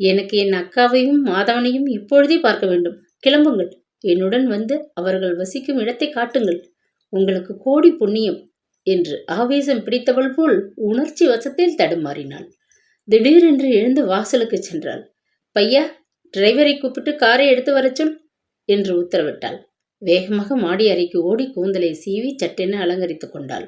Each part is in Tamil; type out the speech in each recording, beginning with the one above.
எனக்கு என் அக்காவையும் மாதவனையும் இப்பொழுதே பார்க்க வேண்டும். கிளம்புங்கள். என்னுடன் வந்து அவர்கள் வசிக்கும் இடத்தை காட்டுங்கள். உங்களுக்கு கோடி புண்ணியம் என்று ஆவேசம் பிடித்தவள் போல் உணர்ச்சி வசத்தில் தடுமாறினாள். திடீரென்று எழுந்து வாசலுக்கு சென்றாள். பையா டிரைவரை கூப்பிட்டு காரை எடுத்து வரச் சொல் என்று உத்தரவிட்டாள். வேகமாக மாடி அறைக்கு ஓடி கூந்தலை சீவி சட்டென அலங்கரித்துக் கொண்டாள்.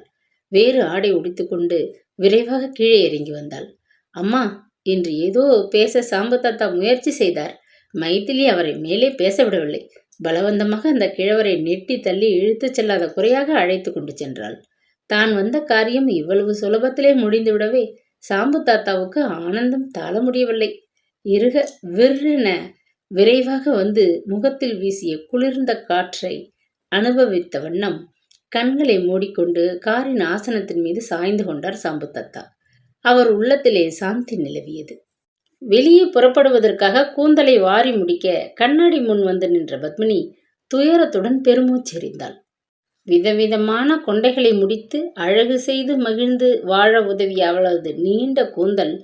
வேறு ஆடை உடித்துக்கொண்டு விரைவாக கீழே இறங்கி வந்தாள். அம்மா என்று ஏதோ பேச சாம்பு தாத்தா முயற்சி செய்தார். மைத்திலி அவரை மேலே பேச விடவில்லை. பலவந்தமாக அந்த கிழவரை நெட்டி தள்ளி இழுத்துச் செல்லாத குறையாக அழைத்து கொண்டு சென்றாள். தான் வந்த காரியம் இவ்வளவு சுலபத்திலே முடிந்துவிடவே சாம்பு தாத்தாவுக்கு ஆனந்தம் தாழ முடியவில்லை. இருக விற்றென விரைவாக வந்து முகத்தில் வீசிய குளிர்ந்த காற்றை அனுபவித்த வண்ணம் கண்களை மூடிக்கொண்டு காரின் ஆசனத்தின் மீது சாய்ந்து கொண்டார் சாம்பு தாத்தா. அவர் உள்ளத்திலே சாந்தி நிலவியது. வெளியே புறப்படுவதற்காக கூந்தலை வாரி முடிக்க கண்ணாடி முன் வந்து நின்ற பத்மினி துயரத்துடன் பெருமூச்செறிந்தாள் விதவிதமான கொண்டைகளை முடித்து அழகு செய்து மகிழ்ந்து வாழ உதவிய அவளது நீண்ட கூந்தல்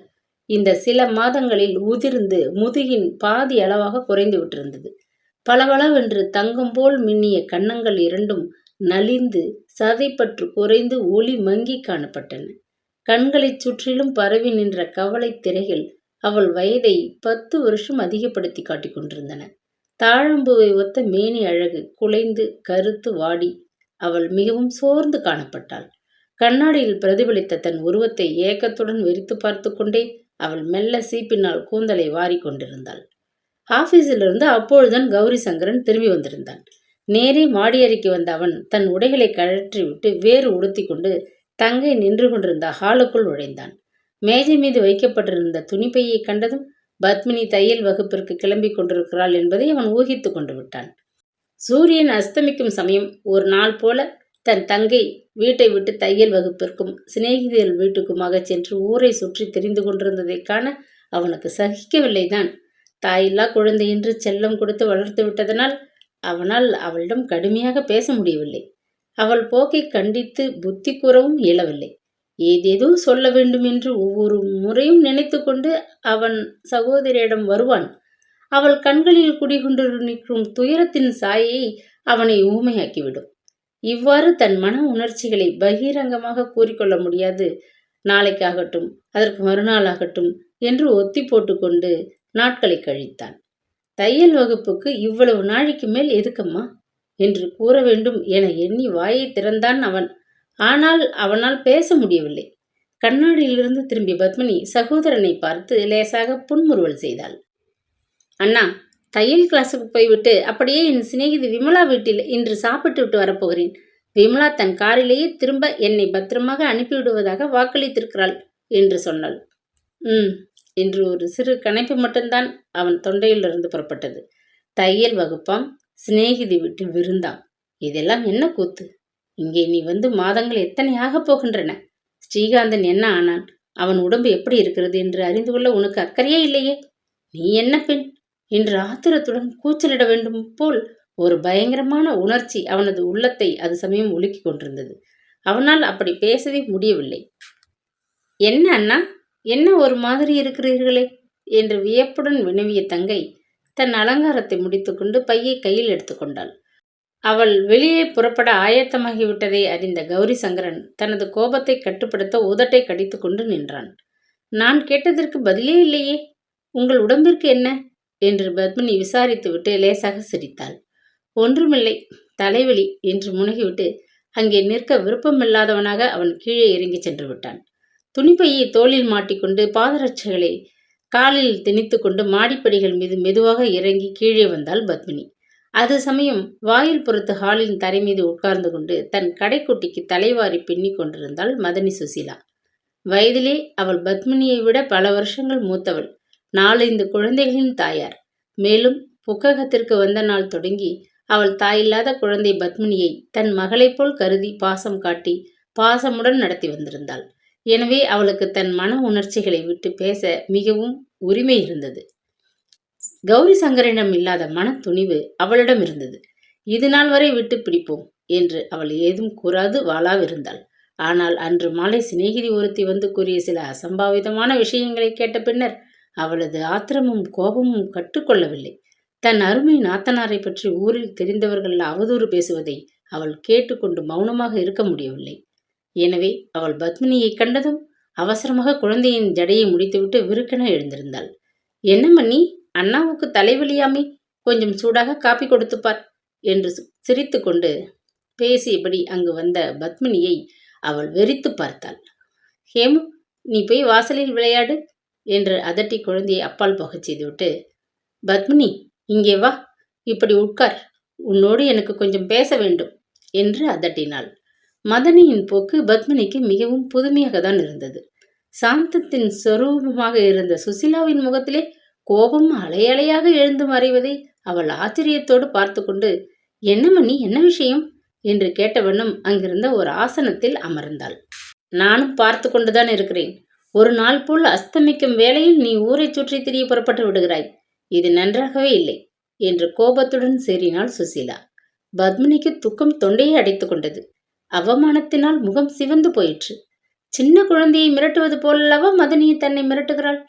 இந்த சில மாதங்களில் உதிர்ந்து முதுகின் பாதி அளவாக குறைந்து விட்டிருந்தது. பளபளவென்று தங்கம் போல் மின்னிய கன்னங்கள் இரண்டும் நலிந்து சதைப்பற்று குறைந்து ஒளி மங்கி காணப்பட்டன. கண்களைச் சுற்றிலும் பரவி நின்ற கவலை திரைகள் அவள் வயதை பத்து வருஷம் அதிகப்படுத்தி காட்டிக் கொண்டிருந்தன. தாழம்புவை ஒத்த மேனி அழகு குலைந்து கருத்து வாடி அவள் மிகவும் சோர்ந்து காணப்பட்டாள். கண்ணாடியில் பிரதிபலித்த தன் உருவத்தை ஏக்கத்துடன் வெறித்து பார்த்து கொண்டே அவள் மெல்ல சீப்பினால் கூந்தலை வாரி கொண்டிருந்தாள். ஆபீஸிலிருந்து அப்பொழுதுதான் கௌரி சங்கரன் திரும்பி வந்திருந்தான். நேரே மாடியறைக்கு வந்த அவன் தன் உடைகளை கழற்றிவிட்டு வேறு உடுத்தி கொண்டு தங்கை நின்று கொண்டிருந்த ஹாலுக்குள் நுழைந்தான். மேஜை மீது வைக்கப்பட்டிருந்த துணிப்பையை கண்டதும் பத்மினி தையல் வகுப்பிற்கு கிளம்பி கொண்டிருக்கிறாள் என்பதை அவன் ஊகித்து கொண்டு விட்டான். சூரியன் அஸ்தமிக்கும் சமயம் ஒரு நாள் போல தன் தங்கை வீட்டை விட்டு தையல் வகுப்பிற்கும் சிநேகிதர்கள் வீட்டுக்குமாக சென்று ஊரை சுற்றி தெரிந்து கொண்டிருந்ததைக் காண அவனுக்கு சகிக்கவில்லைதான் தாயில்லா குழந்தை என்று செல்லம் கொடுத்து வளர்த்து விட்டதனால் அவனால் அவளிடம் கடுமையாக பேச முடியவில்லை. அவள் போக்கை கண்டித்து புத்தி கூறவும் இயலவில்லை. ஏதேதோ சொல்ல வேண்டும் என்று ஒவ்வொரு முறையும் நினைத்து கொண்டு அவன் சகோதரியிடம் வருவான். அவள் கண்களில் குடிகொண்டு நிற்கும் துயரத்தின் சாயை அவனை ஊமையாக்கிவிடும். இவ்வாறு தன் மன உணர்ச்சிகளை பகிரங்கமாக கூறிக்கொள்ள முடியாது. நாளைக்காகட்டும் அதற்கு மறுநாளாகட்டும் என்று ஒத்தி போட்டுக்கொண்டு நாட்களை கழித்தான். தையல் வகுப்புக்கு இவ்வளவு நாளைக்கு மேல் எதுக்கம்மா? என்று கூற வேண்டும் என எண்ணி வாயை திறந்தான் அவன். ஆனால் அவனால் பேச முடியவில்லை. கண்ணாடியிலிருந்து திரும்பிய பத்மினி சகோதரனை பார்த்து லேசாக புன்முறுவல் செய்தாள். அண்ணா தையல் கிளாஸுக்கு போய்விட்டு அப்படியே என் சிநேகிதி விமலா வீட்டில் இன்று சாப்பிட்டு விட்டு வரப்போகிறேன். விமலா தன் காரிலேயே திரும்ப என்னை பத்திரமாக அனுப்பிவிடுவதாக வாக்களித்திருக்கிறாள் என்று சொன்னாள். ம் என்று ஒரு சிறு கணைப்பு மட்டும்தான் அவன் தொண்டையிலிருந்து புறப்பட்டது. தையல் வகுப்பாம். சிநேகிதி விட்டு விருந்தாம் இதெல்லாம் என்ன கூத்து? இங்கே நீ வந்து மாதங்கள் எத்தனையாக போகின்றன? ஸ்ரீகாந்தன் என்ன ஆனான்? அவன் உடம்பு எப்படி இருக்கிறது என்று அறிந்து கொள்ள உனக்கு அக்கறையே இல்லையே? நீ என்ன பெண்? என்று ஆத்திரத்துடன் கூச்சலிட வேண்டும் போல் ஒரு பயங்கரமான உணர்ச்சி அவனது உள்ளத்தை அது சமயம் உலுக்கி கொண்டிருந்தது. அவனால் அப்படி பேசவே முடியவில்லை. என்ன அண்ணா? என்ன ஒரு மாதிரி இருக்கிறீர்களே? என்று வியப்புடன் வினவிய தங்கை தன் அலங்காரத்தை முடித்துக்கொண்டு பையை கையில் எடுத்துக்கொண்டாள் அவள் வெளியே புறப்பட ஆயத்தமாகிவிட்டதை அறிந்த கௌரி சங்கரன் தனது கோபத்தை கட்டுப்படுத்த உதட்டை கடித்துக்கொண்டு நின்றான். நான் கேட்டதற்கு பதிலே இல்லையே. உங்கள் உடம்பிற்கு என்ன? என்று பத்மினி விசாரித்துவிட்டு லேசாக சிரித்தாள். ஒன்றுமில்லை. தலைவலி என்று முனகிவிட்டு அங்கே நிற்க விருப்பமில்லாதவனாக அவன் கீழே இறங்கி சென்று விட்டான். துணிப்பையை தோளில் மாட்டிக்கொண்டு பாதரட்சைகளை காலில் திணித்து கொண்டு மாடிப்படிகள் மீது மெதுவாக இறங்கி கீழே வந்தாள் பத்மினி. அது சமயம் வாயில் பொறுத்து ஹாலின் தரை மீது உட்கார்ந்து கொண்டு தன் கடைக்குட்டிக்கு தலைவாரி பின்னிக் கொண்டிருந்தாள் மதனி சுசீலா. வயதிலே அவள் பத்மினியை விட பல வருஷங்கள் மூத்தவள். நாலைந்து குழந்தைகளின் தாயார். மேலும் புக்ககத்திற்கு வந்த நாள் தொடங்கி அவள் தாயில்லாத குழந்தை பத்மினியை தன் மகளைப் போல் கருதி பாசம் காட்டி பாசமுடன் நடத்தி வந்திருந்தாள். எனவே அவளுக்கு தன் மன உணர்ச்சிகளை விட்டு பேச மிகவும் உரிமை இருந்தது. கௌரி சங்கரிடம் இல்லாத மன துணிவு அவளிடம் இருந்தது. இது நாள் வரை விட்டு பிடிப்போம் என்று அவள் ஏதும் கூறாது வாளாவிருந்தாள் ஆனால் அன்று மாலை சிநேகிதி ஒருத்தி வந்து கூறிய சில அசம்பாவிதமான விஷயங்களை கேட்ட பின்னர் அவளது ஆத்திரமும் கோபமும் கட்டுக்கொள்ளவில்லை. தன் அருமை நாத்தனாரை பற்றி ஊரில் தெரிந்தவர்கள் அவதூறு பேசுவதை அவள் கேட்டுக்கொண்டு மௌனமாக இருக்க முடியவில்லை. எனவே அவள் பத்மினியை கண்டதும் அவசரமாக குழந்தையின் ஜடையை முடித்துவிட்டு விருக்கென எழுந்திருந்தாள். என்ன மன்னி அண்ணாவுக்கு தலைவலியாமே கொஞ்சம் சூடாக காப்பி கொடுத்துப்பார் என்று சிரித்து கொண்டு பேசியபடி அங்கு வந்த பத்மினியை அவள் வெறித்து பார்த்தாள். ஹேமு நீ போய் வாசலில் விளையாடு என்று அதட்டி குழந்தையை அப்பால் போகச் செய்துவிட்டு பத்மினி இங்கே வா இப்படி உட்கார் உன்னோடு எனக்கு கொஞ்சம் பேச வேண்டும் என்று அதட்டினாள். மதனியின் போக்கு பத்மினிக்கு மிகவும் புதுமையாக தான் இருந்தது. சாந்தத்தின் சொரூபமாக இருந்த சுசிலாவின் முகத்திலே கோபம் அலையலையாக எழுந்து மறைவதை அவள் ஆச்சரியத்தோடு பார்த்து கொண்டு என்ன மணி என்ன விஷயம்? என்று கேட்டவண்ணம் அங்கிருந்த ஒரு ஆசனத்தில் அமர்ந்தாள். நானும் பார்த்து கொண்டுதான் இருக்கிறேன். ஒரு நாள் போல் அஸ்தமிக்கும் வேளையில் நீ ஊரை சுற்றி திரிய புறப்பட்டு விடுகிறாய். இது நன்றாகவே இல்லை என்று கோபத்துடன் சேரினாள் சுசீலா. பத்மினிக்கு துக்கம் தொண்டையை அடைத்து கொண்டது. அவமானத்தினால் முகம் சிவந்து போயிற்று. சின்ன குழந்தையை மிரட்டுவது போலல்லவா மதனி தன்னை மிரட்டுகிறாள்?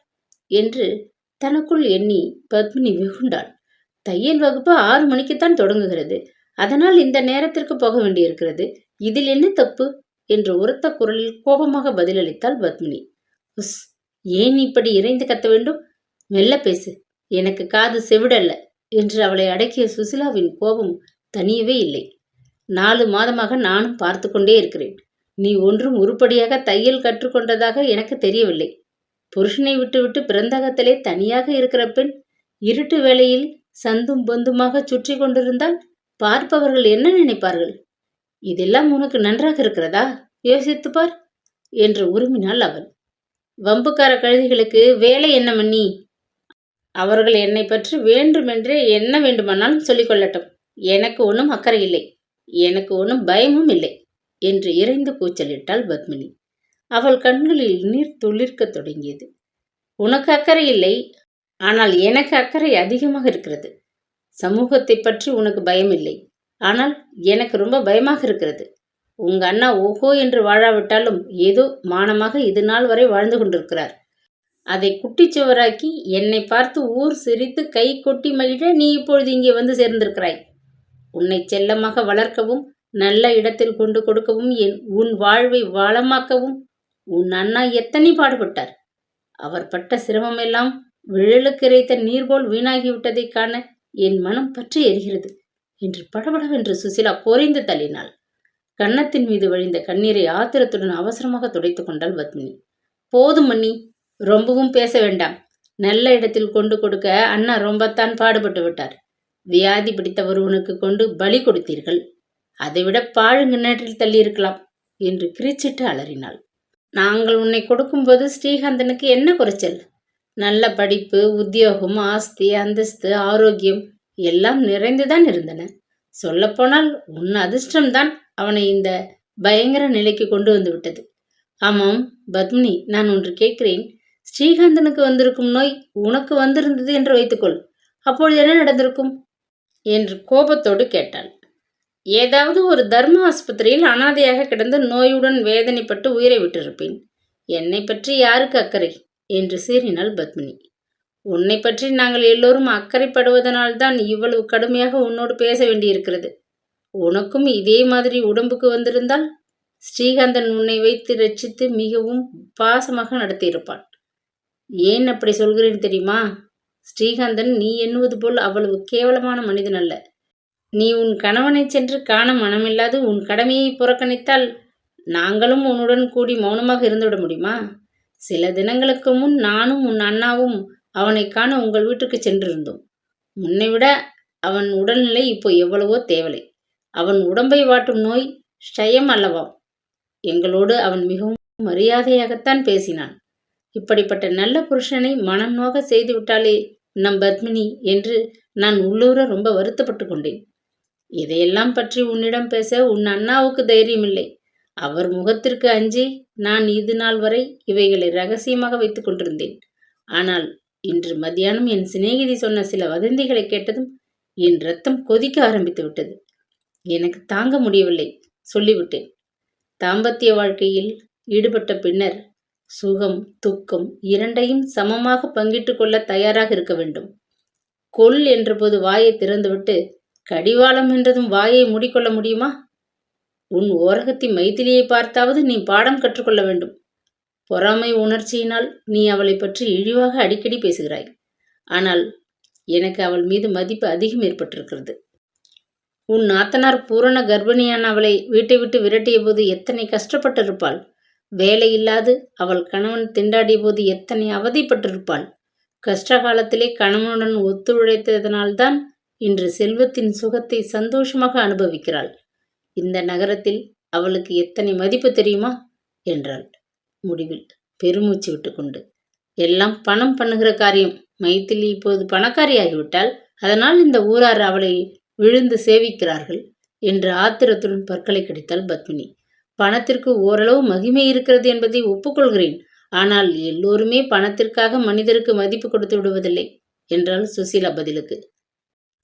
என்று தனக்குள் எண்ணி பத்மினி வெகுண்டாள். தையல் வகுப்பு ஆறு மணிக்குத்தான் தொடங்குகிறது. அதனால் இந்த நேரத்திற்கு போக வேண்டியிருக்கிறது. இதில் என்ன தப்பு? என்று உரத்த குரலில் கோபமாக பதிலளித்தாள் பத்மினி. உஸ் ஏன் இப்படி இறைந்து கத்த வேண்டும்? மெல்ல பேசு. எனக்கு காது செவிடல்ல என்று அவளை அடக்கிய சுசிலாவின் கோபம் தனியவே இல்லை. நாலு மாதமாக நானும் பார்த்து கொண்டே இருக்கிறேன். நீ ஒன்றும் உருப்படியாக தையல் கற்றுக்கொண்டதாக எனக்கு தெரியவில்லை. புருஷனை விட்டுவிட்டு பிறந்தகத்திலே தனியாக இருக்கிற பெண் இருட்டு வேளையில் சந்தும் பொந்துமாக சுற்றி கொண்டிருந்தால் பார்ப்பவர்கள் என்ன நினைப்பார்கள்? இதெல்லாம் உனக்கு நன்றாக இருக்கிறதா? யோசித்து பார் என்று உருமினாள் அவள். வம்புக்கார கழுதிகளுக்கு வேலை என்ன மன்னி? அவர்கள் என்னை பற்றி வேண்டுமென்றே என்ன வேண்டுமானாலும் சொல்லிக்கொள்ளட்டும் எனக்கு ஒன்றும் அக்கறை இல்லை. எனக்கு ஒன்றும் பயமும் இல்லை என்று இறைந்து கூச்சலிட்டாள் பத்மினி. அவள் கண்களில் நீர் துளிர்க்க தொடங்கியது. உனக்கு அக்கறை இல்லை ஆனால் எனக்கு அக்கறை அதிகமாக இருக்கிறது. சமூகத்தை பற்றி உனக்கு பயம் இல்லை ஆனால் எனக்கு ரொம்ப பயமாக இருக்கிறது. உங்க அண்ணா ஓஹோ என்று வாழாவிட்டாலும் ஏதோ மானமாக இது நாள் வரை வாழ்ந்து கொண்டிருக்கிறார். அதை குட்டிச்சுவராக்கி என்னை பார்த்து ஊர் சிரித்து கை கொட்டி மகிழ நீ இப்பொழுது இங்கே வந்து சேர்ந்திருக்கிறாய். உன்னை செல்லமாக வளர்க்கவும் நல்ல இடத்தில் கொண்டு கொடுக்கவும் என் உன் வாழ்வை வளமாக்கவும் உன் அண்ணா எத்தனை பாடுபட்டார். அவர் பட்ட சிரமமெல்லாம் விழலுக்கு இறைத்த நீர் போல் வீணாகிவிட்டதைக் காண என் மனம் பற்றி எரிகிறது என்று படபடவென்று சுசிலா பொறிந்து தள்ளினாள். கன்னத்தின் மீது வழிந்த கண்ணீரை ஆத்திரத்துடன் அவசரமாக துடைத்து கொண்டாள் பத்மினி. போதும் மணி ரொம்பவும் பேச வேண்டாம். நல்ல இடத்தில் கொண்டு கொடுக்க அண்ணா ரொம்பத்தான் பாடுபட்டு விட்டார். வியாதி பிடித்த ஒருவனுக்கு கொண்டு பலி கொடுத்தீர்கள். அதைவிட பாழுங்கிணற்றில் தள்ளியிருக்கலாம் என்று கிரிச்சிட்டு அலறினாள். நாங்கள் உன்னை கொடுக்கும்போது ஸ்ரீகாந்தனுக்கு என்ன குறைச்சல்? நல்ல படிப்பு உத்தியோகம் ஆஸ்தி அந்தஸ்து ஆரோக்கியம் எல்லாம் நிறைந்துதான் இருந்தன. சொல்லப்போனால் உன் அதிர்ஷ்டம்தான் அவனை இந்த பயங்கர நிலைக்கு கொண்டு வந்து விட்டது. ஆமாம் பத்மினி நான் ஒன்று கேட்கிறேன். ஸ்ரீகாந்தனுக்கு வந்திருக்கும் நோய் உனக்கு வந்திருந்தது என்று வைத்துக்கொள். அப்பொழுது என்ன நடந்திருக்கும்? என்று கோபத்தோடு கேட்டாள். ஏதாவது ஒரு தர்ம ஆஸ்பத்திரியில் அனாதையாக கிடந்து நோயுடன் வேதனைப்பட்டு உயிரை விட்டிருப்பேன். என்னை பற்றி யாருக்கு அக்கறை? என்று சீறினாள் பத்மினி. உன்னை பற்றி நாங்கள் எல்லோரும் அக்கறைப்படுவதனால்தான் இவ்வளவு கடுமையாக உன்னோடு பேச வேண்டியிருக்கிறது. உனக்கும் இதே மாதிரி உடம்புக்கு வந்திருந்தால் ஸ்ரீகாந்தன் உன்னை வைத்து ரட்சித்து மிகவும் பாசமாக நடத்தியிருப்பான். ஏன் அப்படி சொல்கிறேன் தெரியுமா? ஸ்ரீகாந்தன் நீ எண்ணுவது போல் அவ்வளவு கேவலமான மனிதன் அல்ல. நீ உன் கணவனை சென்று காண மனமில்லாது உன் கடமையை புறக்கணித்தால் நாங்களும் உன்னுடன் கூடி மௌனமாக இருந்துவிட முடியுமா? சில தினங்களுக்கு முன் நானும் உன் அண்ணாவும் அவனை காண உங்கள் வீட்டுக்கு சென்றிருந்தோம். முன்னை விட அவன் உடல்நிலை இப்போ எவ்வளவோ தேவலை. அவன் உடம்பை வாட்டும் நோய் ஷயம் அல்லவாம் எங்களோடு அவன் மிகவும் மரியாதையாகத்தான் பேசினான். இப்படிப்பட்ட நல்ல புருஷனை மனம் நோக செய்து விட்டாலே நம் பத்மினி என்று நான் உள்ளூர ரொம்ப வருத்தப்பட்டு கொண்டேன். இதையெல்லாம் பற்றி உன்னிடம் பேச உன் அண்ணாவுக்கு தைரியமில்லை. அவர் முகத்திற்கு அஞ்சி நான் இது நாள் வரை இவைகளை ரகசியமாக வைத்துக் கொண்டிருந்தேன். ஆனால் இன்று மத்தியானம் என் சிநேகிதி சொன்ன சில வதந்திகளை கேட்டதும் என் ரத்தம் கொதிக்க ஆரம்பித்து விட்டது. எனக்கு தாங்க முடியவில்லை சொல்லிவிட்டேன். தாம்பத்திய வாழ்க்கையில் ஈடுபட்ட பின்னர் சுகம் துக்கம் இரண்டையும் சமமாக பங்கிட்டு கொள்ள தயாராக இருக்க வேண்டும். கொல் என்றபோது வாயை திறந்துவிட்டு கடிவாளம் என்றதும் வாயை மூடிக்கொள்ள முடியுமா? உன் ஓரகத்தி மைத்திலியை பார்த்தாவது நீ பாடம் கற்றுக்கொள்ள வேண்டும். பொறாமை உணர்ச்சியினால் நீ அவளை பற்றி இழிவாக அடிக்கடி பேசுகிறாய். ஆனால் எனக்கு அவள் மீது மதிப்பு அதிகம் ஏற்பட்டிருக்கிறது. உன் நாத்தனார் பூரண கர்ப்பிணியான அவளை வீட்டை விட்டு விரட்டிய போது எத்தனை கஷ்டப்பட்டிருப்பாள். வேலையில்லாது அவள் கணவன் திண்டாடிய போது எத்தனை அவதிப்பட்டிருப்பாள். கஷ்ட காலத்திலே கணவனுடன் ஒத்துழைத்ததனால்தான் இன்று செல்வத்தின் சுகத்தை சந்தோஷமாக அனுபவிக்கிறாள். இந்த நகரத்தில் அவளுக்கு எத்தனை மதிப்பு தெரியுமா? என்றாள். முடிவில் பெருமூச்சு விட்டுக்கொண்டு எல்லாம் பணம் பண்ணுகிற காரியம். மைத்திலி இப்போது பணக்காரியாகிவிட்டால் அதனால் இந்த ஊரார் அவளை விழுந்து சேவிக்கிறார்கள் என்று ஆத்திரத்துடன் பற்களை கடித்தாள் பத்மினி. பணத்திற்கு ஓரளவு மகிமை இருக்கிறது என்பதை ஒப்புக்கொள்கிறேன். ஆனால் எல்லோருமே பணத்திற்காக மனிதருக்கு மதிப்பு கொடுத்து விடுவதில்லை என்றாள் சுசீலா பதிலுக்கு.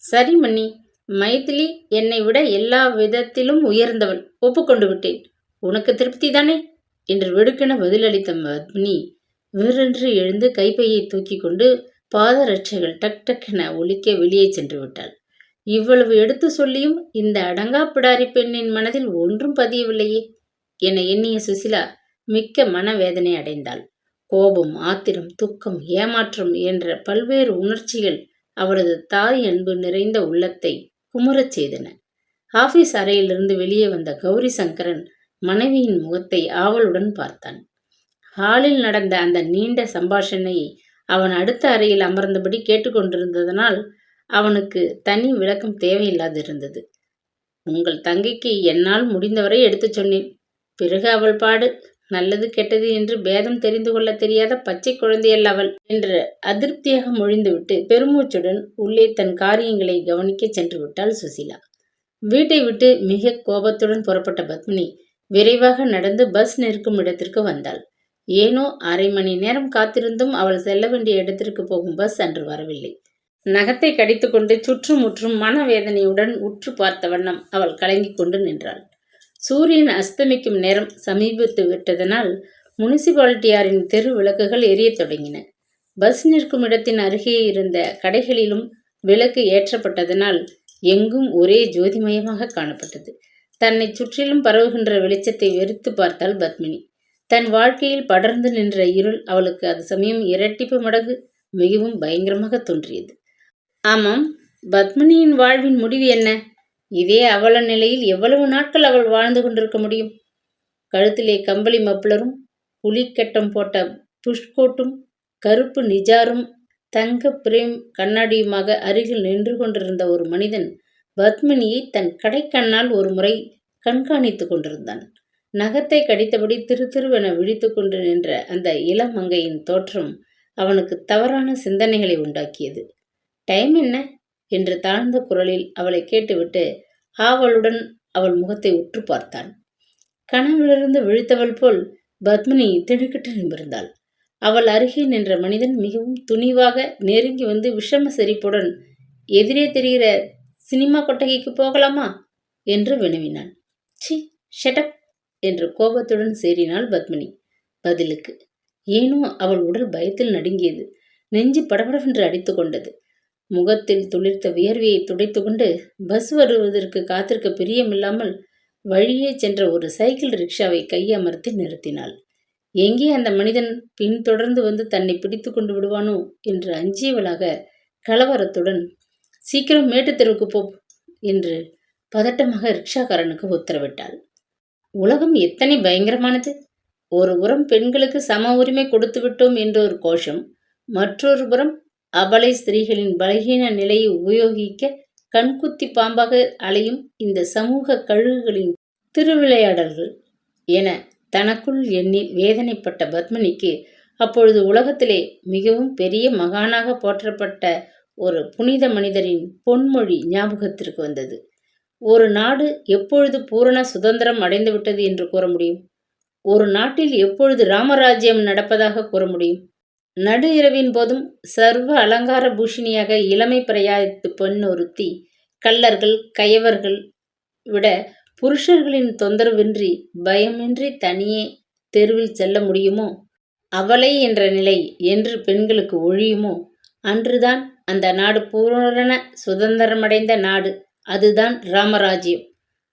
சரி மன்னி மைதிலி என்னை விட எல்லா விதத்திலும் உயர்ந்தவள் ஒப்புக்கொண்டு விட்டேன். உனக்கு திருப்தி தானே? என்று வெடுக்கென பதிலளித்த பத்மினி வீரென்று எழுந்து கைப்பையை தூக்கி கொண்டு பாதரட்சைகள் டக் டக்கென ஒலிக்க வெளியே சென்று விட்டாள். இவ்வளவு எடுத்து சொல்லியும் இந்த அடங்கா பிடாரி பெண்ணின் மனதில் ஒன்றும் பதியவில்லையே. என எண்ணிய சுசிலா மிக்க மனவேதனை அடைந்தாள். கோபம் ஆத்திரம் துக்கம் ஏமாற்றம் என்ற பல்வேறு உணர்ச்சிகள் அவரது தாய் அன்பு நிறைந்த உள்ளத்தை குமுறச் செய்தன. ஆபீஸ் அறையிலிருந்து வெளியே வந்த கௌரி சங்கரன் மனைவியின் முகத்தை ஆவலுடன் பார்த்தான். ஹாலில் நடந்த அந்த நீண்ட சம்பாஷணையை அவன் அடுத்த அறையில் அமர்ந்தபடி கேட்டுக்கொண்டிருந்ததனால் அவனுக்கு தனி விளக்கம் தேவையில்லாது இருந்தது உங்கள் தங்கைக்கு என்னால் முடிந்தவரை எடுத்துச் சொன்னேன். பிறகு அவள் பாடு. நல்லது கெட்டது என்று பேதம் தெரிந்து கொள்ள தெரியாத பச்சை குழந்தையல்ல அவள் என்று அதிருப்தியாக மொழிந்துவிட்டு பெருமூச்சுடன் உள்ளே தன் காரியங்களை கவனிக்க சென்று விட்டாள் சுசிலா. வீட்டை விட்டு மிக கோபத்துடன் புறப்பட்ட பத்மினி விரைவாக நடந்து பஸ் நிற்கும் இடத்திற்கு வந்தாள். ஏனோ அரை மணி நேரம் காத்திருந்தும் அவள் செல்ல வேண்டிய இடத்திற்கு போகும் பஸ் அன்று வரவில்லை. நகத்தை கடித்துக்கொண்டு சுற்றுமுற்றும் மனவேதனையுடன் உற்று பார்த்த வண்ணம் அவள் கலங்கிக் கொண்டு நின்றாள். சூரியன் அஸ்தமிக்கும் நேரம் சமீபித்து விட்டதனால் முனிசிபாலிட்டியாரின் தெரு விளக்குகள் எரியத் தொடங்கின. பஸ் நிற்கும் இடத்தின் அருகே இருந்த கடைகளிலும் விளக்கு ஏற்றப்பட்டதனால் எங்கும் ஒரே ஜோதிமயமாக காணப்பட்டது. தன்னை சுற்றிலும் பரவுகின்ற வெளிச்சத்தை வெறுத்து பார்த்தாள் பத்மினி. தன் வாழ்க்கையில் படர்ந்து நின்ற இருள் அவளுக்கு அது சமயம் இரட்டிப்பு மடங்கு மிகவும் பயங்கரமாக தோன்றியது. ஆமாம் பத்மினியின் வாழ்வின் முடிவு என்ன? இதே அவல நிலையில் எவ்வளவு நாட்கள் அவள் வாழ்ந்து கொண்டிருக்க முடியும்? கழுத்திலே கம்பளி மப்ளரும் புலிக்கட்டம் போட்ட புஷ்கோட்டும் கருப்பு நிஜாரும் தங்க பிரேம் கண்ணாடியுமாக அருகில் நின்று கொண்டிருந்த ஒரு மனிதன் பத்மினியை தன் கடைக்கண்ணால் ஒரு முறை கண்காணித்து கொண்டிருந்தான். நகத்தை கடித்தபடி திரு திருவென விழித்து கொண்டு நின்ற அந்த இளமங்கையின் தோற்றம் அவனுக்கு தவறான சிந்தனைகளை உண்டாக்கியது. டைம் என்ன என்று தாழ்ந்த குரலில் அவளை கேட்டுவிட்டு ஆவலுடன் அவள் முகத்தை உற்று பார்த்தான். கனவிலிருந்து விழித்தவள் போல் பத்மினி திடுக்கிட்டு நிமிர்ந்தாள். அவள் அருகே நின்ற மனிதன் மிகவும் துணிவாக நெருங்கி வந்து விஷம செறிப்புடன் எதிரே தெரிகிற சினிமா கொட்டகைக்கு போகலாமா? என்று வினவினான். சி ஷெட்டப் என்று கோபத்துடன் சேரினாள் பத்மினி. பதிலுக்கு ஏனோ அவள் உடல் பயத்தில் நடுங்கியது. நெஞ்சு படபடவென்று அடித்து கொண்டது. முகத்தில் துளிர்த்த வியர்வையை துடைத்து கொண்டு பஸ் வருவதற்கு காத்திருக்க பிரியமில்லாமல் வழியே சென்ற ஒரு சைக்கிள் ரிக்ஷாவை கையமர்த்தி நிறுத்தினாள். எங்கே அந்த மனிதன்? பின்தொடர்ந்து வந்து தன்னை பிடித்து கொண்டு விடுவானோ? என்று அஞ்சியவளாக கலவரத்துடன் சீக்கிரம் மேட்டுத்தெருவுக்கு போ என்று பதட்டமாக ரிக்ஷாக்காரனுக்கு உத்தரவிட்டாள். உலகம் எத்தனை பயங்கரமானது! ஒரு புறம் பெண்களுக்கு சம உரிமை கொடுத்து விட்டோம் என்ற ஒரு கோஷம் மற்றொரு புறம் அபலை ஸ்திரீகளின் பலகீன நிலையை உபயோகிக்க கண்குத்தி பாம்பாக அலையும் இந்த சமூக கழுகுகளின் திருவிளையாடல்கள் என தனக்குள் எண்ணி வேதனைப்பட்ட பத்மினிக்கு அப்பொழுது உலகத்திலே மிகவும் பெரிய மகானாக போற்றப்பட்ட ஒரு புனித மனிதரின் பொன்மொழி ஞாபகத்திற்கு வந்தது. ஒரு நாடு எப்பொழுது பூரண சுதந்திரம் அடைந்துவிட்டது என்று கூற முடியும்? ஒரு நாட்டில் எப்பொழுது ராமராஜ்யம் நடப்பதாக கூற முடியும்? நடு இரவின் போதும் சர்வ அலங்கார பூஷணியாக இளமை பிரயாத்து பெண் ஒருத்தி கள்ளர்கள் கயவர்கள் விட புருஷர்களின் தொந்தரவின்றி பயமின்றி தனியே தெருவில் செல்ல முடியுமோ? அவளை என்ற நிலை என்று பெண்களுக்கு ஒழியுமோ? அன்றுதான் அந்த நாடு பூரண சுதந்திரமடைந்த நாடு. அதுதான் ராமராஜ்யம்.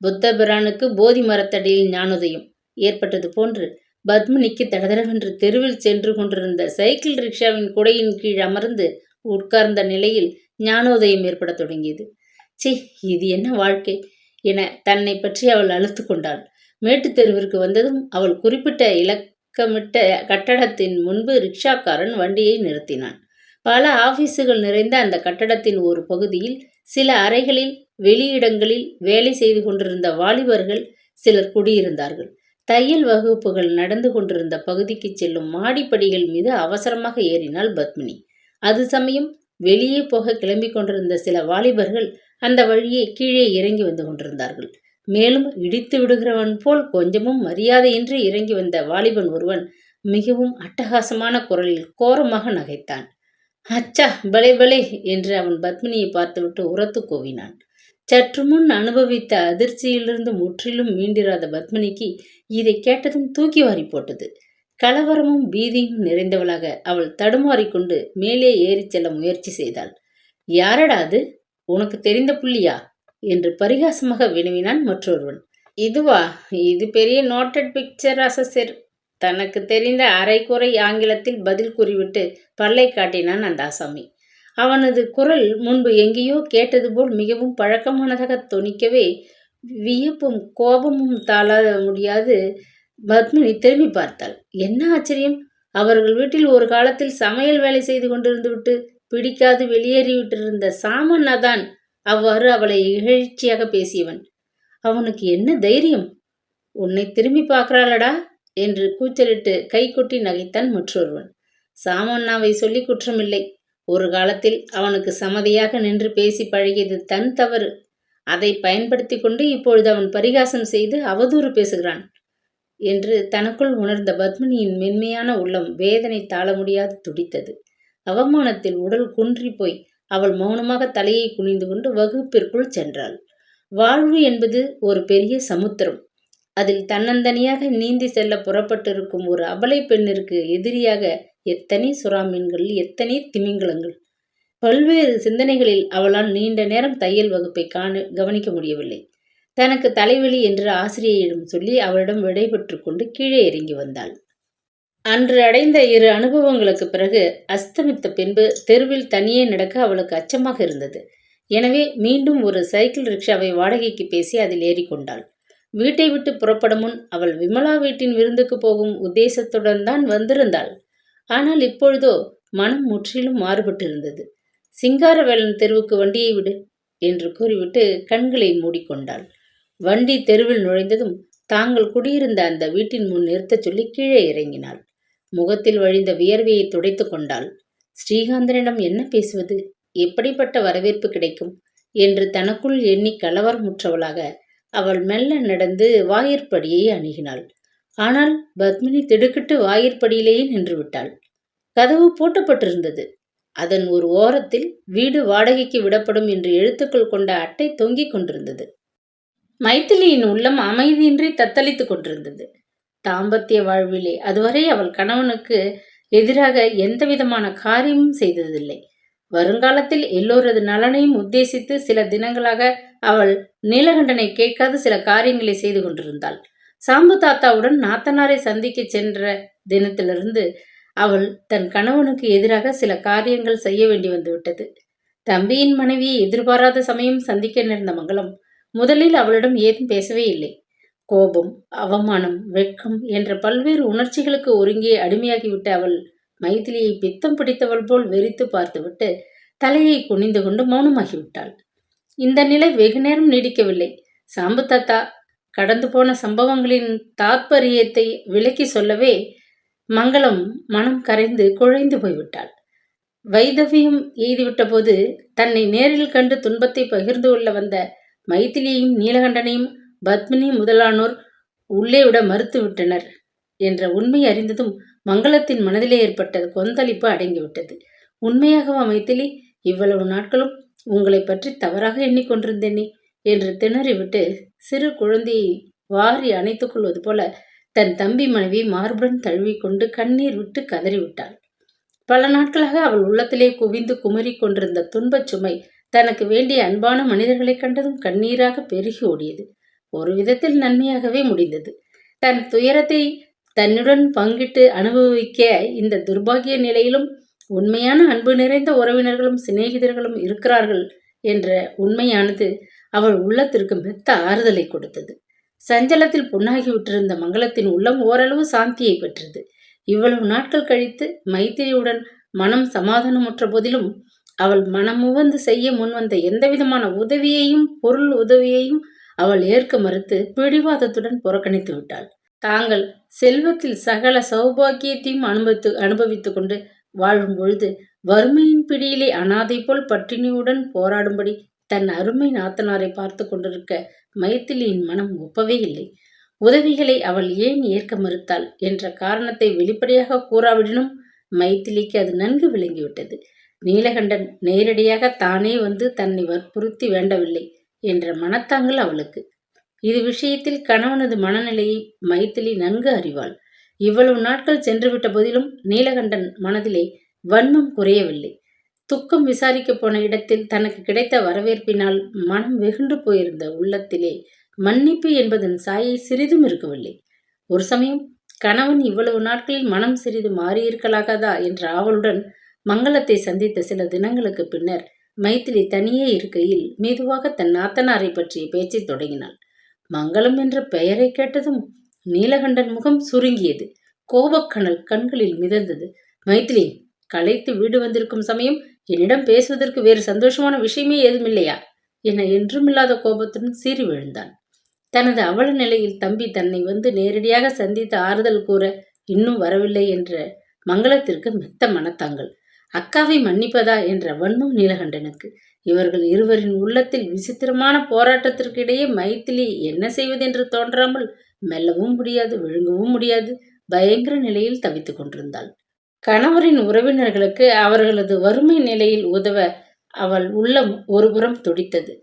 புத்த பிரானுக்கு போதி மரத்தடியில் ஞானோதயம் ஏற்பட்டது போன்று பத்மினிக்கு தடதடவென்று தெருவில் சென்று கொண்டிருந்த சைக்கிள் ரிக்ஷாவின் குடையின் கீழ் அமர்ந்து உட்கார்ந்த நிலையில் ஞானோதயம் ஏற்படத் தொடங்கியது. சி இது என்ன வாழ்க்கை? என தன்னை பற்றி அவள் அழுத்து கொண்டாள். மேட்டுத் தெருவிற்கு வந்ததும் அவள் குறிப்பிட்ட இலக்கமிட்ட கட்டடத்தின் முன்பு ரிக்ஷாக்காரன் வண்டியை நிறுத்தினான். பல ஆபீஸுகள் நிறைந்த அந்த கட்டடத்தின் ஒரு பகுதியில் சில அறைகளில் வெளியிடங்களில் வேலை செய்து கொண்டிருந்த வாலிபர்கள் சிலர் குடியிருந்தார்கள். தையல் வகுப்புகள் நடந்து கொண்டிருந்த பகுதிக்கு செல்லும் மாடிப்படிகள் மீது அவசரமாக ஏறினாள் பத்மினி. அது சமயம் வெளியே போக கிளம்பி கொண்டிருந்த சில வாலிபர்கள் அந்த வழியே கீழே இறங்கி வந்து கொண்டிருந்தார்கள். மேலும் இடித்து விடுகிறவன் போல் கொஞ்சமும் மரியாதையின்றி இறங்கி வந்த வாலிபன் ஒருவன் மிகவும் அட்டகாசமான குரலில் கோரமாக நகைத்தான். அச்சா பலே பலே என்று அவன் பத்மினியை பார்த்துவிட்டு உரத்து கோவினான். சற்று முன் அனுபவித்த அதிர்ச்சியிலிருந்து முற்றிலும் மீண்டிராத பத்மினிக்கு இதை கேட்டதும் தூக்கி வாரி போட்டது. கலவரமும் பீதியும் நிறைந்தவளாக அவள் தடுமாறிக்கொண்டு மேலே ஏறிச் செல்ல முயற்சி செய்தாள். யாரடா அது? உனக்கு தெரிந்த புள்ளியா? என்று பரிகாசமாக வினவினான் மற்றொருவன். இதுவா? இது பெரிய நோட்டட் பிக்சர் அசசர். தனக்கு தெரிந்த அரைக்குறை ஆங்கிலத்தில் பதில் கூறிவிட்டு பல்லை காட்டினான் அந்த ஆசாமி. அவனது குரல் முன்பு எங்கேயோ கேட்டது போல் மிகவும் பழக்கமானதாக தொனிக்கவே வியப்பும் கோபமும் தாளாத முடியாது. பத்மினி திரும்பி பார்த்தாள். என்ன ஆச்சரியம்? அவர்கள் வீட்டில் ஒரு காலத்தில் சமையல் வேலை செய்து கொண்டிருந்து விட்டு பிடிக்காது வெளியேறிவிட்டிருந்த சாமண்ணா தான் அவ்வாறு அவளை இகழ்ச்சியாக பேசியவன். அவனுக்கு என்ன தைரியம்? உன்னை திரும்பி பார்க்கிறாளடா? என்று கூச்சலிட்டு கைக்குட்டி நகைத்தான் மற்றொருவன். சாமண்ணாவை சொல்லி குற்றமில்லை. ஒரு காலத்தில் அவனுக்கு சமதியாக நின்று பேசி பழகியது தன் தவறு. அதை பயன்படுத்தி கொண்டு இப்பொழுது அவன் பரிகாசம் செய்து அவதூறு பேசுகிறான் என்று தனக்குள் உணர்ந்த பத்மினியின் மென்மையான உள்ளம் வேதனை தாழ முடியாது துடித்தது. அவமானத்தில் உடல் குன்றி போய் அவள் மௌனமாக தலையை குனிந்து கொண்டு வகுப்பிற்குள் சென்றாள். வாழ்வு என்பது ஒரு பெரிய சமுத்திரம். அதில் தன்னந்தனியாக நீந்தி செல்ல புறப்பட்டிருக்கும் ஒரு அபலை பெண்ணிற்கு எதிரியாக எத்தனை சுறா மீன்கள் எத்தனை திமிங்கலங்கள். பல்வேறு சிந்தனைகளில் அவளால் நீண்ட நேரம் தையல் வகுப்பை காண கவனிக்க முடியவில்லை. தனக்கு தலைவலி என்று ஆசிரியரிடம் சொல்லி அவளிடம் விடைபெற்று கொண்டு கீழே இறங்கி வந்தாள். அன்று அடைந்த இரு அனுபவங்களுக்கு பிறகு அஸ்தமித்த பின்பு தெருவில் தனியே நடக்க அவளுக்கு அச்சமாக இருந்தது. எனவே மீண்டும் ஒரு சைக்கிள் ரிக்ஷாவை வாடகைக்கு பேசி அதில் ஏறிக்கொண்டாள் வீட்டை விட்டு புறப்படும் முன் அவள் விமலா வீட்டின் விருந்துக்கு போகும் உத்தேசத்துடன் தான் வந்திருந்தாள். ஆனால் இப்பொழுதோ மனம் முற்றிலும் மாறுபட்டிருந்தது. சிங்காரவேலன் தெருவுக்கு வண்டியை விடு என்று கூறிவிட்டு கண்களை மூடிக்கொண்டாள். வண்டி தெருவில் நுழைந்ததும் தாங்கள் குடியிருந்த அந்த வீட்டின் முன் நிறுத்தச் சொல்லி கீழே இறங்கினாள். முகத்தில் வழிந்த வியர்வையை துடைத்து கொண்டாள். ஸ்ரீகாந்தனிடம் என்ன பேசுவது? எப்படிப்பட்ட வரவேற்பு கிடைக்கும்? என்று தனக்குள் எண்ணி கலவரமுற்றவளாக அவள் மெல்ல நடந்து வாயிற்படியை அணுகினாள். ஆனால் பத்மினி திடுக்கிட்டு வாயிற்படியிலேயே நின்றுவிட்டாள். கதவு பூட்டப்பட்டிருந்தது. அதன் ஒரு ஓரத்தில் வீடு வாடகைக்கு விடப்படும் என்று எழுத்துக்கள் கொண்ட அட்டை தொங்கிக் கொண்டிருந்தது. மைத்திலியின் உள்ளம் அமைதியின்றி தத்தளித்துக் கொண்டிருந்தது. தாம்பத்திய வாழ்விலே அதுவரை அவள் கணவனுக்கு எதிராக எந்தவிதமான காரியமும் செய்ததில்லை. வருங்காலத்தில் எல்லோரது நலனையும் உத்தேசித்து சில தினங்களாக அவள் நீலகண்டனை கேட்காது சில காரியங்களை செய்து கொண்டிருந்தாள். சாம்பு தாத்தாவுடன் நாத்தனாரை சந்திக்க சென்ற தினத்திலிருந்து அவள் தன் கணவனுக்கு எதிராக சில காரியங்கள் செய்ய வேண்டி வந்துவிட்டது. தம்பியின் மனைவியை எதிர்பாராத சமயம் சந்திக்க நேர்ந்த மங்களம். முதலில் அவளிடம் ஏதும் பேசவே இல்லை. கோபம் அவமானம் வெட்கம் என்ற பல்வேறு உணர்ச்சிகளுக்கு ஒருங்கே அடிமையாகிவிட்ட அவள் மைதிலியை பித்தம் பிடித்தவள் போல் வெறித்து பார்த்துவிட்டு தலையை குனிந்து கொண்டு மௌனமாகிவிட்டாள். இந்த நிலை வெகு நேரம் நீடிக்கவில்லை. சாம்பு தாத்தா கடந்து போன சம்பவங்களின் தாத்பரியத்தை விளக்கி சொல்லவே மங்களம் மனம் கரைந்து குழைந்து போய்விட்டாள். வைதவியம் எய்துவிட்ட போது தன்னை நேரில் கண்டு துன்பத்தை பகிர்ந்து கொள்ள வந்த மைத்திலியையும் நீலகண்டனையும் பத்மினி முதலானோர் உள்ளே விட மறுத்துவிட்டனர் என்ற உண்மை அறிந்ததும் மங்களத்தின் மனதிலே ஏற்பட்ட கொந்தளிப்பு அடங்கிவிட்டது. உண்மையாகவா மைத்திலி இவ்வளவு நாட்களும் உங்களை பற்றி தவறாக எண்ணிக்கொண்டிருந்தேனே என்று திணறிவிட்டு சிறு குழந்தையை வாரி அணைத்துக் கொள்வது போல தன் தம்பி மனைவி மார்புடன் தழுவிக்கொண்டு கண்ணீர் விட்டு கதறிவிட்டாள். பல நாட்களாக அவள் உள்ளத்திலே குவிந்து குமரி கொண்டிருந்த துன்பச் சுமை தனக்கு வேண்டிய அன்பான மனிதர்களைக் கண்டதும் கண்ணீராக பெருகி ஓடியது. ஒரு விதத்தில் நன்மையாகவே முடிந்தது. தன் துயரத்தை தன்னுடன் பங்கிட்டு அனுபவிக்க இந்த துர்பாகிய நிலையிலும் உண்மையான அன்பு நிறைந்த உறவினர்களும் சிநேகிதர்களும் இருக்கிறார்கள் என்ற உண்மையானது அவள் உள்ளத்திற்கு மெத்த ஆறுதலை கொடுத்தது. சஞ்சலத்தில் புண்ணாகி விட்டிருந்த மங்களத்தின் உள்ளம் ஓரளவு சாந்தியை பெற்றது. இவ்வளவு நாட்கள் கழித்து மைத்திரியுடன் மனம் சமாதானமுற்ற போதிலும் அவள் மனமுவந்து செய்ய முன்வந்த எந்தவிதமான உதவியையும் பொருள் உதவியையும் அவள் ஏற்க மறுத்து பிடிவாதத்துடன் புறக்கணித்து விட்டாள். தாங்கள் செல்வத்தில் சகல சௌபாகியத்தையும் அனுபவித்து அனுபவித்துக் கொண்டு வாழும் பொழுது வறுமையின் பிடியிலே அனாதை போல் பட்டினியுடன் போராடும்படி தன் அருமை நாத்தனாரை பார்த்து கொண்டிருக்க மைத்திலியின் மனம் ஒப்பவே இல்லை. உதவிகளை அவள் ஏன் ஏற்க மறுத்தாள் என்ற காரணத்தை வெளிப்படையாக கூறாவிடனும் மைத்திலிக்கு அது நன்கு விளங்கிவிட்டது. நீலகண்டன் நேரடியாக தானே வந்து தன்னை வற்புறுத்தி வேண்டவில்லை என்ற மனத்தாங்கள் அவளுக்கு. இது விஷயத்தில் கணவனது மனநிலையை மைத்திலி நன்கு அறிவாள். இவ்வளவு நாட்கள் சென்றுவிட்ட போதிலும் நீலகண்டன் மனதிலே வன்மம் குறையவில்லை. துக்கம் விசாரிக்க போன இடத்தில் தனக்கு கிடைத்த வரவேற்பினால் மனம் வெகுண்டு போயிருந்த உள்ளத்திலே மன்னிப்பு என்பதன் சாயை சிறிதும் இருக்கவில்லை. ஒரு சமயம் கணவன் இவ்வளவு நாட்களில் மனம் சிறிது மாறியிருக்கலாகாதா? என்ற ஆவலுடன் மங்களத்தை சந்தித்த சில தினங்களுக்கு பின்னர் மைத்திரி தனியே இருக்கையில் மெதுவாக தன் நாத்தனாரை பற்றிய பேச்சை தொடங்கினாள். மங்களம் என்ற பெயரை கேட்டதும் நீலகண்டன் முகம் சுருங்கியது. கோபக்கணல் கண்களில் மிதந்தது. மைத்திரி களைத்து வீடு வந்திருக்கும் சமயம் என்னிடம் பேசுவதற்கு வேறு சந்தோஷமான விஷயமே ஏதுமில்லையா என என்றுமில்லாத கோபத்துடன் சீறி விழுந்தான். தனது அவல நிலையில் தம்பி தன்னை வந்து நேரடியாக சந்தித்து ஆறுதல் கூற இன்னும் வரவில்லை என்ற மங்களத்திற்கு மெத்த மனத்தாங்கள். அக்காவை மன்னிப்பதா என்ற வன்மம் நீலகண்டனுக்கு. இவர்கள் இருவரின் உள்ளத்தில் விசித்திரமான போராட்டத்திற்கிடையே மைத்திலி என்ன செய்வதென்று தோன்றாமல் மெல்லவும் முடியாது விழுங்கவும் முடியாது பயங்கர நிலையில் தவித்துக் கொண்டிருந்தாள். கணவரின் உறவினர்களுக்கு அவர்களது வறுமை நிலையில் உதவ அவள் உள்ளம் ஒருபுறம் துடித்தது.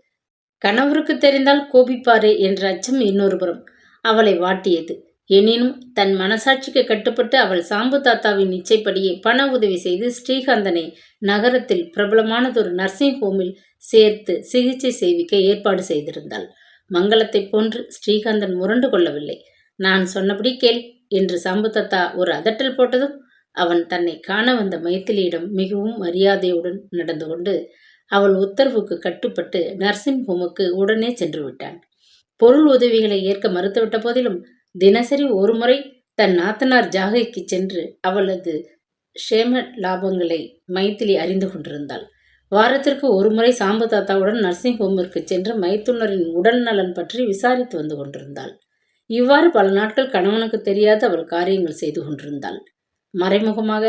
கணவருக்கு தெரிந்தால் கோபிப்பாரே என்ற அச்சம் இன்னொரு புறம் அவளை வாட்டியது. எனினும் தன் மனசாட்சிக்கு கட்டுப்பட்டு அவள் சாம்பு தாத்தாவின் இச்சைப்படியே பண உதவி செய்து ஸ்ரீகாந்தனை நகரத்தில் பிரபலமானதொரு நர்சிங் ஹோமில் சேர்த்து சிகிச்சை செய்விக்க ஏற்பாடு செய்திருந்தாள். மங்களத்தைப் போன்று ஸ்ரீகாந்தன் முரண்டு கொள்ளவில்லை. நான் சொன்னபடி கேள் என்று சாம்பு தாத்தா ஒரு அதட்டல் போட்டதும் அவன் தன்னை காண வந்த மைத்திலியிடம் மிகவும் மரியாதையுடன் நடந்து கொண்டு அவள் உத்தரவுக்கு கட்டுப்பட்டு நர்சிங் ஹோமுக்கு உடனே சென்று விட்டான். பொருள் உதவிகளை ஏற்க மறுத்துவிட்ட போதிலும் தினசரி ஒரு முறை தன் நாத்தனார் ஜாகைக்கு சென்று அவளது ஷேம லாபங்களை மைத்திலி அறிந்து கொண்டிருந்தாள். வாரத்திற்கு ஒரு முறை சாம்பு தாத்தாவுடன் நர்சிங் ஹோமிற்கு சென்று மைத்துனரின் உடல் நலன் பற்றி விசாரித்து வந்து கொண்டிருந்தாள். இவ்வாறு பல நாட்கள் கணவனுக்கு தெரியாத அவள் காரியங்கள் செய்து கொண்டிருந்தாள். மறைமுகமாக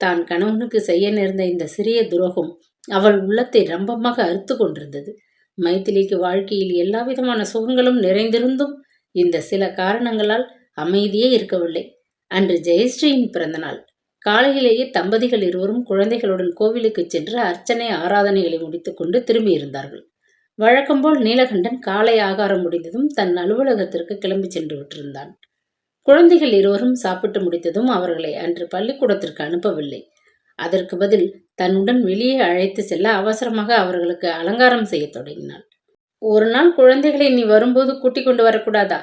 தான் கணவனுக்கு செய்ய நேர்ந்த இந்த சிறிய துரோகம் அவள் உள்ளத்தை ரம்பமாக அறுத்து கொண்டிருந்தது. மைத்திலிக்கு வாழ்க்கையில் எல்லா விதமான சுகங்களும் நிறைந்திருந்தும் இந்த சில காரணங்களால் அமைதியே இருக்கவில்லை. அன்று ஜெயஸ்ரீயின் பிறந்தநாள். காலையிலேயே தம்பதிகள் இருவரும் குழந்தைகளுடன் கோவிலுக்கு சென்று அர்ச்சனை ஆராதனைகளை முடித்துக்கொண்டு திரும்பியிருந்தார்கள் வழக்கம்போல் நீலகண்டன் காலை ஆகாரம் முடிந்ததும் தன் அலுவலகத்திற்கு கிளம்பி சென்று விட்டிருந்தான். குழந்தைகள் இருவரும் சாப்பிட்டு முடித்ததும் அவர்களை அன்று பள்ளிக்கூடத்திற்கு அனுப்பவில்லை. அதற்கு பதில் தன்னுடன் வெளியே அழைத்து செல்ல அவசரமாக அவர்களுக்கு அலங்காரம் செய்ய தொடங்கினாள். ஒரு நாள் குழந்தைகளை நீ வரும்போது கூட்டிக் கொண்டு வரக்கூடாதா?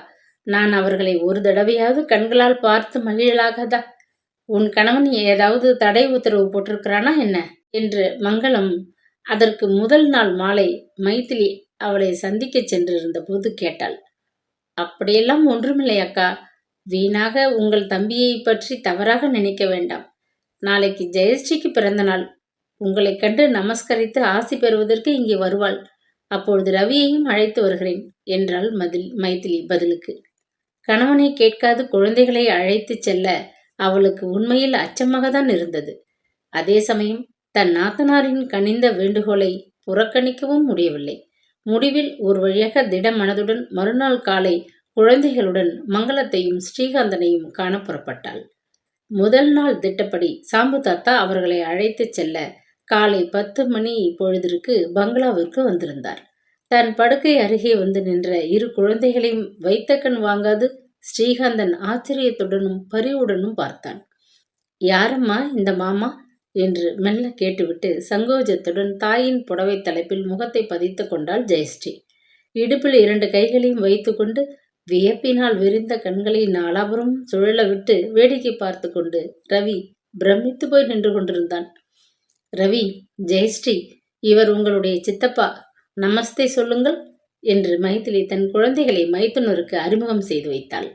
நான் அவர்களை ஒரு தடவையாவது கண்களால் பார்த்து மகிழலாகாதா? உன் கணவன் ஏதாவது தடை உத்தரவு போட்டிருக்கிறானா என்ன? என்று மங்களம் அதற்கு முதல் நாள் மாலை மைத்திலி அவளை சந்திக்க சென்றிருந்த போது கேட்டாள். அப்படியெல்லாம் ஒன்றுமில்லை அக்கா. வீணாக உங்கள் தம்பியை பற்றி தவறாக நினைக்க வேண்டாம். நாளைக்கு ஜெயஸ்ரீக்கு பிறந்த நாள். உங்களைக் கண்டு நமஸ்கரித்து ஆசி பெறுவதற்கு இங்கே வருவாள். அப்பொழுது ரவியையும் அழைத்து வருகிறேன் என்றாள் மதில் மைத்திலி பதிலுக்கு. கணவனை கேட்காது குழந்தைகளை அழைத்து செல்ல அவளுக்கு உண்மையில் அச்சமாக தான் இருந்தது. அதே சமயம் தன் நாத்தனாரின் கனிந்த வேண்டுகோளை புறக்கணிக்கவும் முடியவில்லை. முடிவில் ஒரு வழியாக திட மனதுடன் மறுநாள் காலை குழந்தைகளுடன் மங்களத்தையும் ஸ்ரீகாந்தனையும் காண புறப்பட்டாள். முதல் நாள் திட்டப்படி சாம்பு தாத்தா அவர்களை அழைத்துச் செல்ல காலை பத்து மணி பொழுதிற்கு பங்களாவிற்கு வந்திருந்தார். தன் படுக்கை அருகே வந்து நின்ற இரு குழந்தைகளையும் வைத்த கண் வாங்காது ஸ்ரீகாந்தன் ஆச்சரியத்துடனும் பரிவுடனும் பார்த்தான். யாரம்மா இந்த மாமா? என்று மெல்ல கேட்டுவிட்டு சங்கோஜத்துடன் தாயின் புடவை தலைப்பில் முகத்தை பதித்து கொண்டாள் ஜெயஸ்ரீ. இடுப்பில் இரண்டு கைகளையும் வைத்துக்கொண்டு வியப்பினால் விரிந்த கண்களை நாலாபுரம் சுழல விட்டு வேடிக்கை பார்த்து கொண்டு ரவி பிரமித்து போய் நின்று கொண்டிருந்தான். ரவி ஜெயஸ்ரீ இவர் உங்களுடைய சித்தப்பா. நமஸ்தே சொல்லுங்கள் என்று மைதிலி தன் குழந்தைகளை மைத்துனருக்கு அறிமுகம் செய்து வைத்தாள்.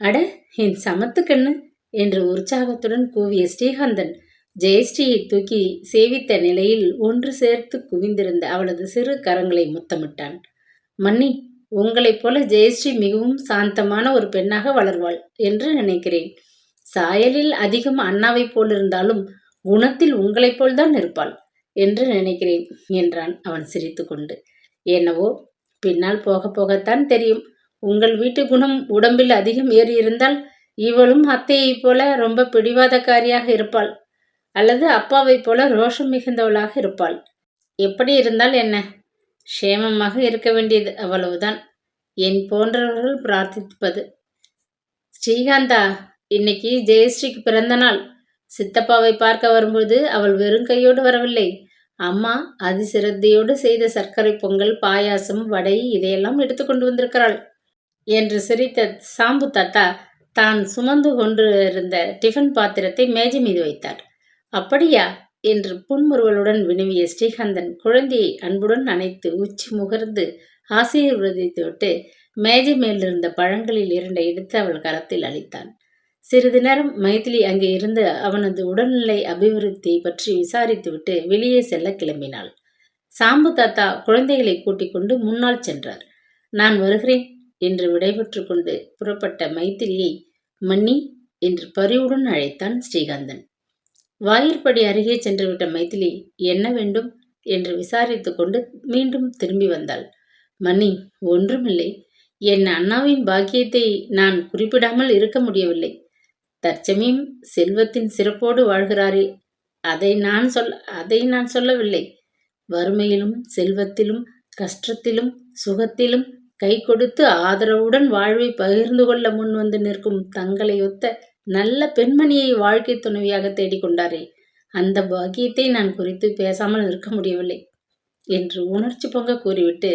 அட என் சமத்து கண்ணு என்று உற்சாகத்துடன் கூவிய ஸ்ரீகாந்தன் ஜெயஸ்ரீயை தூக்கி சேவித்த நிலையில் ஒன்று சேர்த்து குவிந்திருந்த அவளது சிறு கரங்களை முத்தமிட்டான். மன்னி உங்களைப் போல ஜெயஸ்ரீ மிகவும் சாந்தமான ஒரு பெண்ணாக வளர்வாள் என்று நினைக்கிறேன். சாயலில் அதிகம் அண்ணாவைப் போல் இருந்தாலும் குணத்தில் உங்களைப் போல்தான் இருப்பாள் என்று நினைக்கிறேன் என்றான் அவன் சிரித்துக்கொண்டு. என்னவோ பின்னால் போக போகத்தான் தெரியும். உங்கள் வீட்டு குணம் உடம்பில் அதிகம் ஏறி இருந்தால் இவளும் அத்தையைப் போல ரொம்ப பிடிவாதக்காரியாக இருப்பாள் அல்லது அப்பாவைப் போல ரோஷம் மிகுந்தவளாக இருப்பாள். எப்படி இருந்தால் என்ன? க்ஷேமமாக இருக்க வேண்டியது அவ்வளவுதான். என் போன்றவர்கள் பிரார்த்திப்பது. ஸ்ரீகாந்தா இன்னைக்கு ஜெயஸ்ரீக்கு பிறந்த நாள். சித்தப்பாவை பார்க்க வரும்போது அவள் வெறும் கையோடு வரவில்லை. அம்மா அதிசிரத்தையோடு செய்த சர்க்கரை பொங்கல் பாயாசம் வடை இதையெல்லாம் எடுத்துக்கொண்டு வந்திருக்கிறாள் என்று சிரித்த சாம்பு தாத்தா தான் சுமந்து கொண்டு இருந்த டிஃபன் பாத்திரத்தை மேஜை மீது வைத்தார். அப்படியா? என்று புன்முறுவலுடன் வினவிய ஸ்ரீகாந்தன் குழந்தையை அன்புடன் அணைத்து உச்சி முகர்ந்து ஆசீர்வதித்துவிட்டு மேஜை மேலிருந்த பழங்களில் இரண்டை எடுத்து அவள் கரத்தில் அளித்தான் சிறிது நேரம் மைதிலி அங்கே இருந்து அவனது உடல்நிலை அபிவிருத்தியை பற்றி விசாரித்துவிட்டு வெளியே செல்ல கிளம்பினாள். சாம்பு தாத்தா குழந்தைகளை கூட்டிக் கொண்டு முன்னால் சென்றார். நான் வருகிறேன் என்று விடைபெற்று கொண்டு புறப்பட்ட மைத்திலியை மன்னி என்று பரிவுடன் அழைத்தான் ஸ்ரீகாந்தன். வாயிற்படி அருகே சென்றுவிட்ட மைதிலி என்ன வேண்டும்? என்று விசாரித்து கொண்டு மீண்டும் திரும்பி வந்தாள். மணி ஒன்றுமில்லை. என் அண்ணாவின் பாக்கியத்தை நான் குறிப்பிடாமல் இருக்க முடியவில்லை. தற்சமயம் செல்வத்தின் சிறப்போடு வாழ்கிறாரே. அதை நான் சொல் அதை நான் சொல்லவில்லை. வறுமையிலும் செல்வத்திலும் கஷ்டத்திலும் சுகத்திலும் கை கொடுத்து ஆதரவுடன் வாழ்வை பகிர்ந்து கொள்ள முன் வந்து நிற்கும் தங்களை ஒத்த நல்ல பெண்மணியை வாழ்க்கை துணைவியாக தேடிக்கொண்டாரே அந்த பாக்கியத்தை நான் குறித்து பேசாமல் இருக்க முடியவில்லை என்று உணர்ச்சி பொங்க கூறிவிட்டு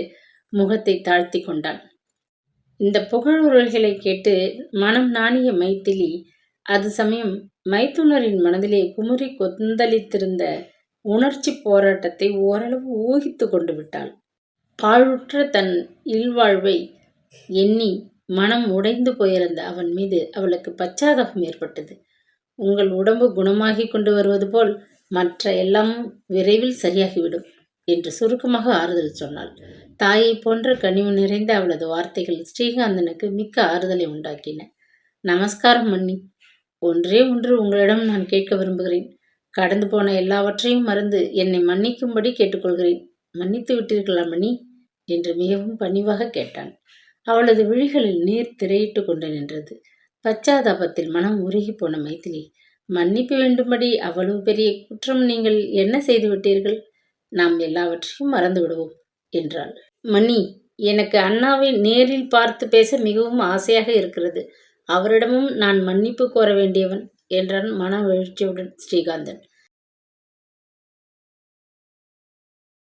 முகத்தை தாழ்த்தி கொண்டான். இந்த புகழுரைகளை கேட்டு மனம் நாணிய மைத்திலி அது சமயம் மைத்துனரின் மனதிலே குமுறி கொந்தளித்திருந்த உணர்ச்சி போராட்டத்தை ஓரளவு ஊகித்து கொண்டு விட்டாள். பாழுற்ற தன் இல்வாழ்வை எண்ணி மனம் உடைந்து போயிருந்த அவன் மீது அவளுக்கு பச்சாதாபம் ஏற்பட்டது. உங்கள் உடம்பு குணமாகி கொண்டு வருவது போல் மற்ற எல்லாம் விரைவில் சரியாகிவிடும் என்று சுருக்கமாக ஆறுதல் சொன்னாள். தாயை போன்ற கனிவு நிறைந்த அவளது வார்த்தைகள் ஸ்ரீகாந்தனுக்கு மிக்க ஆறுதலை உண்டாக்கின. நமஸ்காரம் மன்னி. ஒன்றே ஒன்று உங்களிடம் நான் கேட்க விரும்புகிறேன். கடந்து போன எல்லாவற்றையும் மறந்து என்னை மன்னிக்கும்படி கேட்டுக்கொள்கிறேன். மன்னித்து விட்டீர்களா மணி என்று மிகவும் பணிவாக கேட்டான். அவளது விழிகளில் நீர் திரையிட்டு கொண்டு நின்றது. பச்சாதாபத்தில் மனம் உருகி போன மைத்திலி மன்னிப்பு வேண்டும்படி அவ்வளவு பெரிய குற்றம் நீங்கள் என்ன செய்து விட்டீர்கள்? நாம் எல்லாவற்றையும் மறந்து விடுவோம் என்றாள். மணி எனக்கு அண்ணாவை நேரில் பார்த்து பேச மிகவும் ஆசையாக இருக்கிறது. அவரிடமும் நான் மன்னிப்பு கோர வேண்டியவன் என்றான் மன எழுச்சியுடன் ஸ்ரீகாந்தன்.